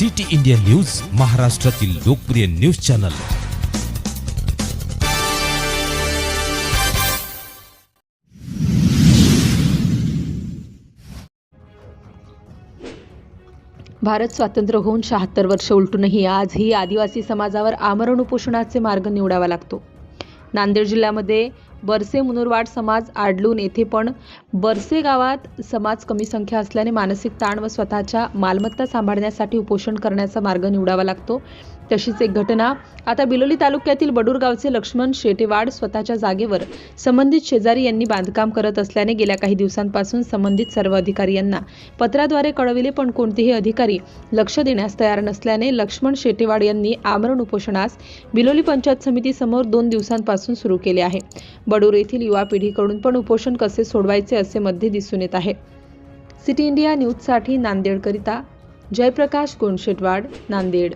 City India news महाराष्ट्रातील लोकप्रिय news channel. Bharat स्वातंत्र्य होऊन शहात्तर वर्ष उलटूनही आजही आदिवासी समाजावर आमरण उपोषणाचे मार्ग निवडावा लागतो. नांदेड जिल्ह्यामध्ये बरसे मुनुरवाड समाज आडलून येथे पण बरसे गावात समाज कमी संख्या असल्याने मानसिक ताण व स्वतःच्या मालमत्ता सांभाळण्यासाठी उपोषण करण्याचा मार्ग निवडावा लागतो. तशीच एक घटना आता बिलोली तालुक्यातील बडूरगावचे लक्ष्मण शेटेवाड स्वतःच्या जागेवर संबंधित शेजारी यांनी बांधकाम करत असल्याने गेल्या काही दिवसांपासून संबंधित सर्व अधिकारी यांना पत्राद्वारे कळविले पण कोणतेही अधिकारी लक्ष देण्यास तयार नसल्याने लक्ष्मण शेटेवाड यांनी आमरण उपोषणास बिलोली पंचायत समितीसमोर दोन दिवसांपासून सुरू केले आहे. बडूर येथील युवा पिढीकडून पण उपोषण कसे सोडवायचे असे मध्ये दिसून येत आहे. सिटी इंडिया न्यूजसाठी नांदेडकरिता जयप्रकाश गोंडशेटवाड नांदेड.